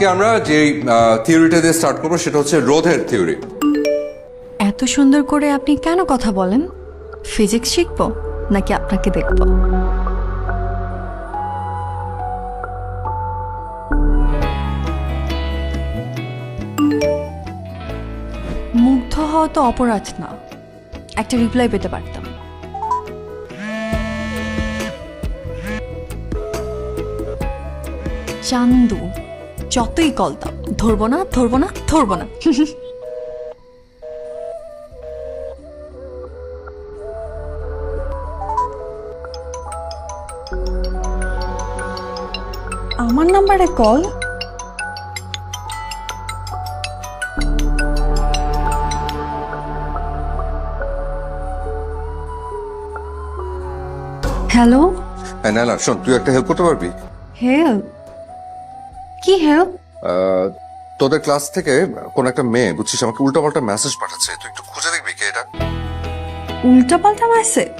আজকে আমরা যে থিওরিটা দিয়ে স্টার্ট করব, সেটা হচ্ছে রোধের থিওরি এত সুন্দর করে আপনি কেন কথা বলেন? ফিজিক্স শিখব, নাকি আপনাকে দেখব? মুগ্ধ হওয়া তো অপরাধ না। একটা রিপ্লাই পেতে পারতাম। চান্দু যতই কল দাও ধরবো না ধরবো না ধরবো না। আমার নাম্বারে কল? হ্যালো? হ্যাঁ না শোন তুই একটা হেল্প করতে পারবি? হেল্প কি হ্যাঁ তোদের ক্লাস থেকে কোন একটা মেয়ে বুঝছিস আমাকে উল্টাপাল্টা মেসেজ পাঠাচ্ছে। তুই একটু খুঁজে দেখবি কে এটা? উল্টাপাল্টা মেসেজ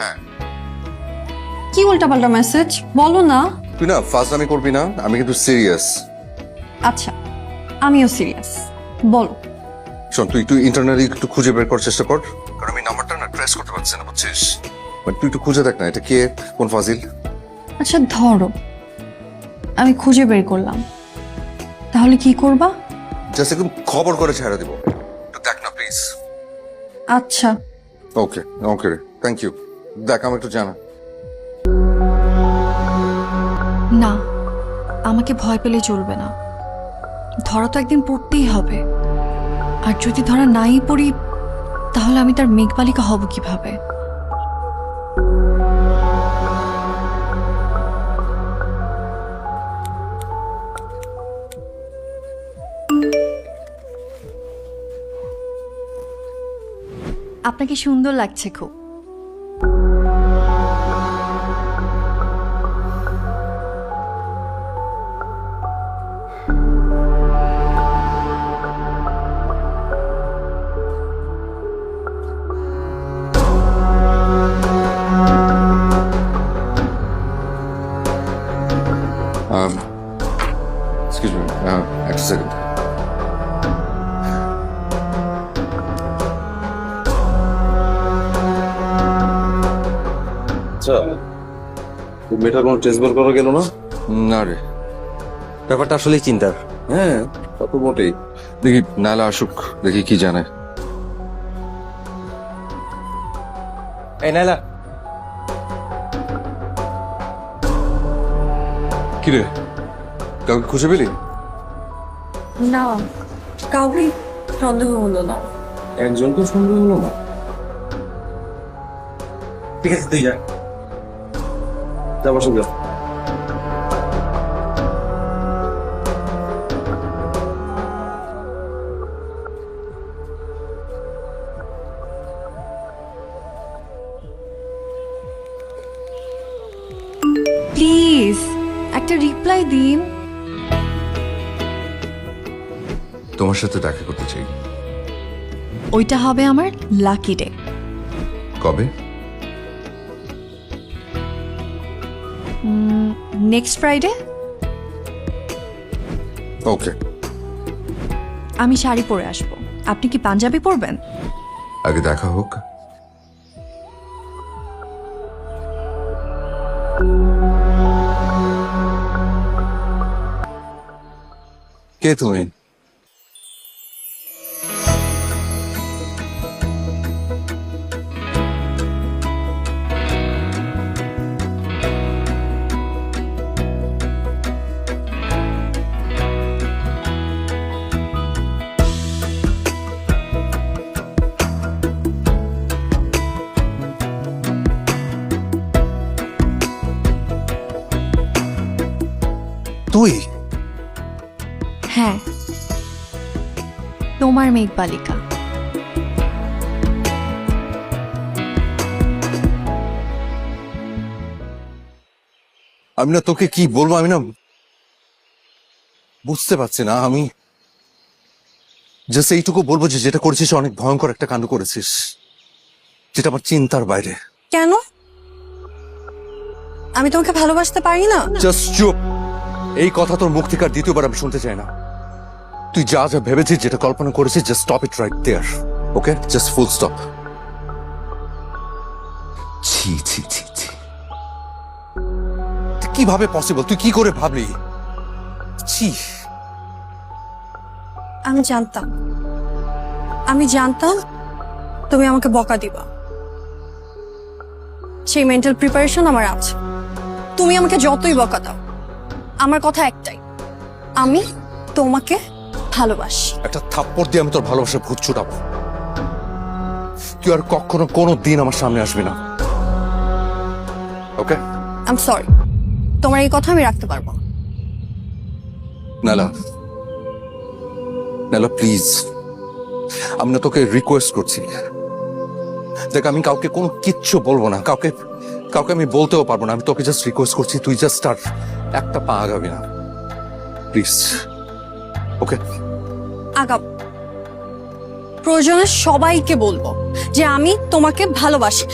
হ্যাঁ। কি উল্টাপাল্টা মেসেজ বলো না। তুই না আমি করবি না আমি কিন্তু সিরিয়াস আচ্ছা আমিও সিরিয়াস বলো। শোন তুই একটু ইন্টারনালি একটু খুঁজে বের করার চেষ্টা কর কারণ আমি নাম্বারটা না ট্রেস করতে পারছি না বুঝছিস? মানে তুই একটু খুঁজে দেখ না এটা কে কোন ফাজিল? আচ্ছা ধরো। আমি খুঁজে বের করলাম। তাহলে কি করবা? জাস্ট একদম খবর করে ছেড়ে দিব। দেখ না প্লিজ আচ্ছা। ওকে ওকে রে থ্যাংক ইউ দেখ আমি একটু জানা। না আমাকে ভয় পেলে চলবে না। ধরা তো একদিন পড়তেই হবে। আর যদি ধরা নাই পড়ি তাহলে আমি তার মেঘবালিকা হব কীভাবে? আপনাকে সুন্দর লাগছে খুব। Um, excuse me, uh, একটা সেকেন্ড আচ্ছা। কোনো টেস্ট বের করা গেল না? না রে। ব্যাপারটা আসলেই চিন্তার। হ্যাঁ তা তো মোটেই দেখি নালা আসুক দেখি কি জানে। এই নাইলা কি রে? কাউকে খুঁজে পেলি? না কাউকে সন্দেহ হলো না। একজনকে সন্দেহ হলো না। ঠিক আছে তুই যা। যা বসে যা। প্লিজ একটা রিপ্লাই দিন। তোমার সাথে দেখা করতে চাই। ওইটা হবে আমার লাকি ডে কবে? নেক্সট ফ্রাইডে ওকে আমি শাড়ি পরে আসব। আপনি কি পাঞ্জাবি পরবেন? আগে দেখা হোক। কে তুমি? তুই? হ্যাঁ। তোমার মেঘ বালিকা আমি না তোকে কি বলব আমি না বুঝতে পারছি না। আমি জাস্ট এইটুকু বলব যে যেটা করেছিস অনেক ভয়ঙ্কর একটা কাণ্ড করেছিস যেটা আমার চিন্তার বাইরে। কেন? আমি তোমাকে ভালোবাসতে পারি না? জাস্ট চুপ। এই কথা তোর মুখ থেকে আর দ্বিতীয়বার আমি শুনতে চাই না। তুই যা যা ভেবেছিস, যেটা কল্পনা করেছিস just stop it right there okay just full stop ছি ছি ছি ছি। কীভাবে পসিবল তুই কি করে ভাবলি? ছি। আমি জানতাম। আমি জানতাম তুমি আমাকে বকা দিবা। সেই মেন্টাল প্রিপারেশন আমার আছে। তুমি আমাকে যতই বকা দাও আমার কথা একটাই। আমি তোমাকে ভালোবাসি। একটা থাপ্পড় দিয়ে আমি তোর ভালোবাসা ভূত ছুটাবো। তুই আর কখনো কোনো দিন আমার সামনে আসবি না। ওকে আম সরি তোমার এই কথা আমি রাখতে পারব না। নালা। নালা প্লিজ আমি না তোকে রিকোয়েস্ট করছি। দেখ আমি কাউকে কোনো কিচ্ছু বলব না। কাউকে কাউকে আমি বলতেও পারব না। আমি তোকে জাস্ট রিকোয়েস্ট করছি তুই জাস্ট আর একটা পা আগাবি না। প্লিজ ওকে আগাব। প্রয়োজনে সবাইকে বলব যে আমি তোমাকে ভালোবাসি।